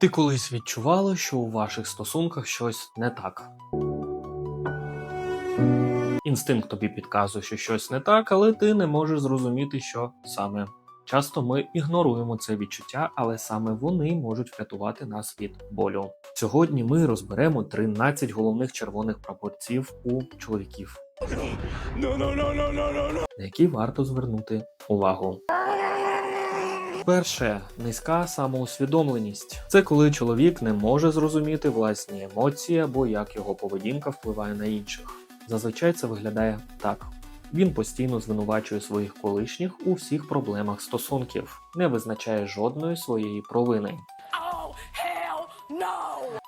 Ти колись відчувала, що у ваших стосунках щось не так. Інстинкт тобі підказує, що щось не так, але ти не можеш зрозуміти, що саме. Часто ми ігноруємо це відчуття, але саме вони можуть врятувати нас від болю. Сьогодні ми розберемо 13 головних червоних прапорців у чоловіків, на які варто звернути увагу. Перше низька самоусвідомленість. Це коли чоловік не може зрозуміти власні емоції або як його поведінка впливає на інших. Зазвичай це виглядає так. Він постійно звинувачує своїх колишніх у всіх проблемах стосунків, не визначає жодної своєї провини.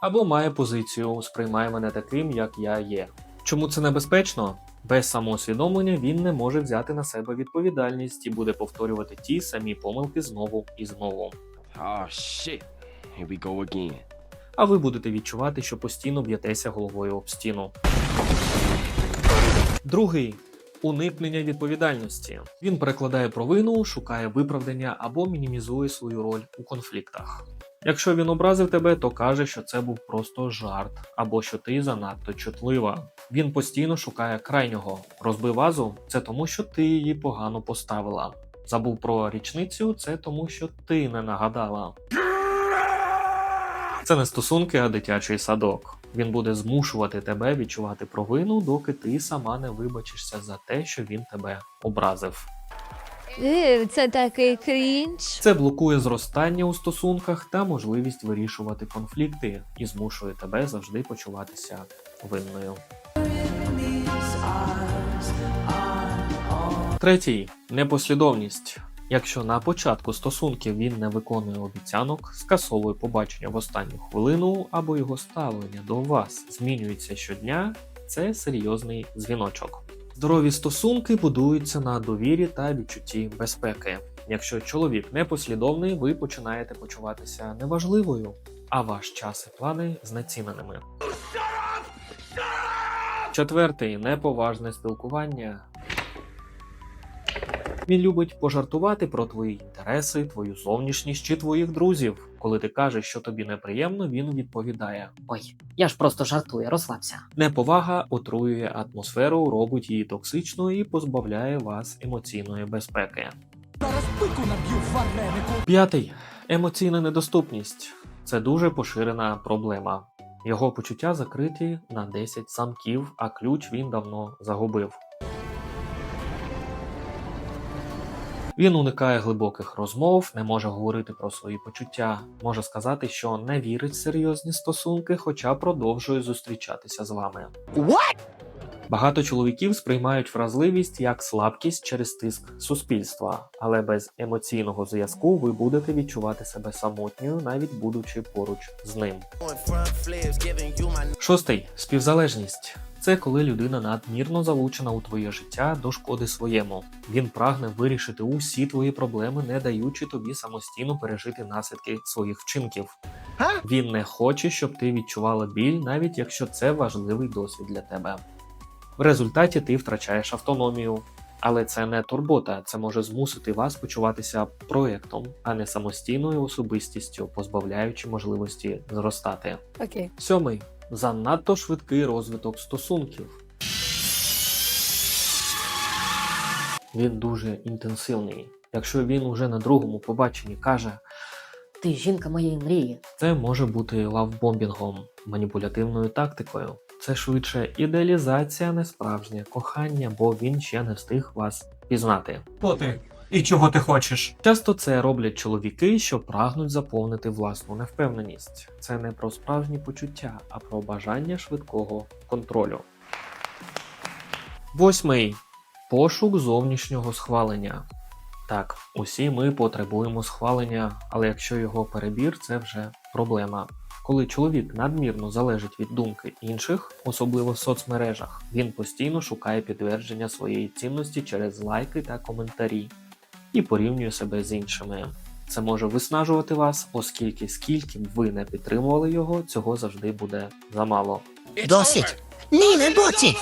Або має позицію сприймає мене таким, як я є. Чому це небезпечно? Без самоусвідомлення він не може взяти на себе відповідальність і буде повторювати ті самі помилки знову і знову. Oh shit. Here we go again. А ви будете відчувати, що постійно б'єтеся головою об стіну. Другий уникнення відповідальності. Він перекладає провину, шукає виправдання або мінімізує свою роль у конфліктах. Якщо він образив тебе, то каже, що це був просто жарт, або що ти занадто чутлива. Він постійно шукає крайнього. Розбив вазу це тому, що ти її погано поставила. Забув про річницю, це тому, що ти не нагадала. Це не стосунки, а дитячий садок. Він буде змушувати тебе відчувати провину, доки ти сама не вибачишся за те, що він тебе образив. Е, Це такий крінж. Це блокує зростання у стосунках та можливість вирішувати конфлікти і змушує тебе завжди почуватися винною. Третій непослідовність. Якщо на початку стосунків він не виконує обіцянок, скасовує побачення в останню хвилину або його ставлення до вас змінюється щодня, це серйозний дзвіночок. Здорові стосунки будуються на довірі та відчутті безпеки. Якщо чоловік непослідовний, ви починаєте почуватися неважливою, а ваш час і плани знеціненими. Четвертий неповажне спілкування. Він любить пожартувати про твої інтереси, твою зовнішність чи твоїх друзів. Коли ти кажеш, що тобі неприємно, він відповідає: Ой, я ж просто жартую, розслабся. Неповага отруює атмосферу, робить її токсичною і позбавляє вас емоційної безпеки. П'ятий емоційна недоступність це дуже поширена проблема. Його почуття закриті на 10 замків, а ключ він давно загубив. Він уникає глибоких розмов, не може говорити про свої почуття, може сказати, що не вірить в серйозні стосунки, хоча продовжує зустрічатися з вами. Багато чоловіків сприймають вразливість як слабкість через тиск суспільства, але без емоційного зв'язку ви будете відчувати себе самотньою, навіть будучи поруч з ним. Шостий співзалежність. Це коли людина надмірно залучена у твоє життя до шкоди своєму. Він прагне вирішити усі твої проблеми, не даючи тобі самостійно пережити наслідки своїх вчинків. Він не хоче, щоб ти відчувала біль, навіть якщо це важливий досвід для тебе. В результаті ти втрачаєш автономію. Але це не турбота, це може змусити вас почуватися проєктом, а не самостійною особистістю, позбавляючи можливості зростати. Окей. Сьомий занадто швидкий розвиток стосунків. Він дуже інтенсивний. Якщо він уже на другому побаченні каже, Ти жінка моєї мрії. це може бути лавбомбінгом, маніпулятивною тактикою. Це швидше ідеалізація, не справжнє кохання, бо він ще не встиг вас пізнати. Хто ти? І чого ти хочеш? Часто це роблять чоловіки, що прагнуть заповнити власну невпевненість. Це не про справжні почуття, а про бажання швидкого контролю. Восьмий пошук зовнішнього схвалення. Так, усі ми потребуємо схвалення, але якщо його перебір, це вже проблема. Коли чоловік надмірно залежить від думки інших, особливо в соцмережах, він постійно шукає підтвердження своєї цінності через лайки та коментарі і порівнює себе з іншими. Це може виснажувати вас, оскільки скільки б ви не підтримували його, цього завжди буде замало. Досить. Ні, не досить.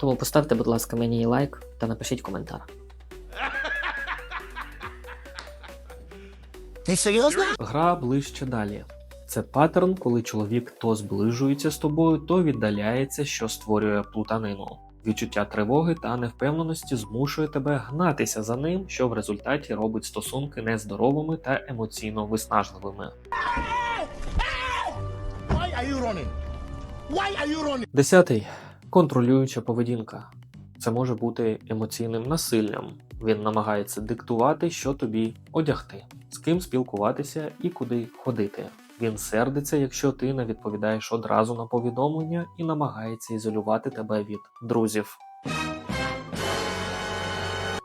Тому поставте, будь ласка, мені лайк та напишіть коментар. Ти серйозно? Гра ближче далі. Це паттерн, коли чоловік то зближується з тобою, то віддаляється, що створює плутанину. Відчуття тривоги та невпевненості змушує тебе гнатися за ним, що в результаті робить стосунки нездоровими та емоційно виснажливими. Десятий контролююча поведінка. Це може бути емоційним насиллям. Він намагається диктувати, що тобі одягти, з ким спілкуватися і куди ходити. Він сердиться, якщо ти не відповідаєш одразу на повідомлення і намагається ізолювати тебе від друзів.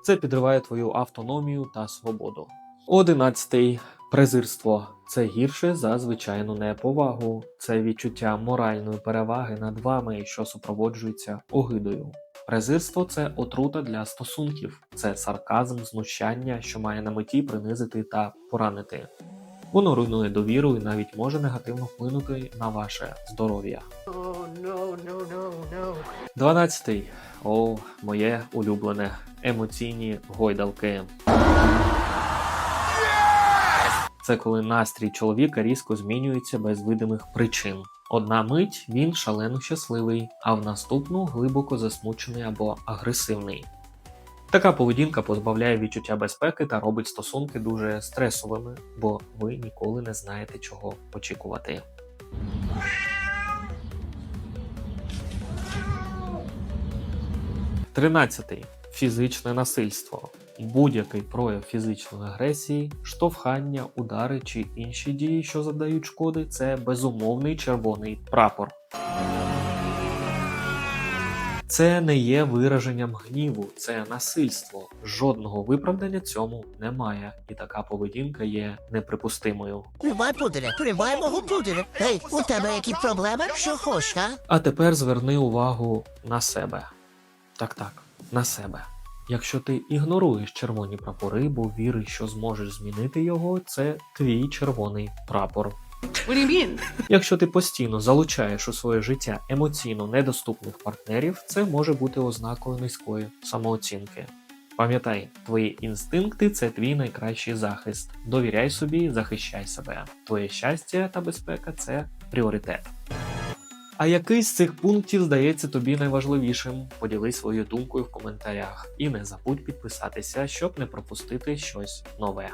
Це підриває твою автономію та свободу. Одинадцятий презирство це гірше за звичайну неповагу, це відчуття моральної переваги над вами, що супроводжується огидою. Презирство це отрута для стосунків, це сарказм, знущання, що має на меті принизити та поранити. Воно руйнує довіру і навіть може негативно вплинути на ваше здоров'я. 12. О, моє улюблене. Емоційні гойдалки. Це коли настрій чоловіка різко змінюється без видимих причин. Одна мить він шалено щасливий, а в наступну глибоко засмучений або агресивний. Така поведінка позбавляє відчуття безпеки та робить стосунки дуже стресовими, бо ви ніколи не знаєте, чого очікувати. Тринадцятий фізичне насильство. Будь-який прояв фізичної агресії, штовхання, удари чи інші дії, що завдають шкоди, це безумовний червоний прапор. Це не є вираженням гніву, це насильство. Жодного виправдання цьому немає, і така поведінка є неприпустимою. Тримай пуделя, тримай мого пуделя. Ей, у тебе які проблеми? Що хочеш, а? А тепер зверни увагу на себе. Так, так, на себе. Якщо ти ігноруєш червоні прапори, бо віриш, що зможеш змінити його, це твій червоний прапор. What do you mean? Якщо ти постійно залучаєш у своє життя емоційно недоступних партнерів, це може бути ознакою низької самооцінки. Пам'ятай, твої інстинкти це твій найкращий захист. Довіряй собі, захищай себе. Твоє щастя та безпека це пріоритет. А який з цих пунктів здається тобі найважливішим? Поділись своєю думкою в коментарях і не забудь підписатися, щоб не пропустити щось нове.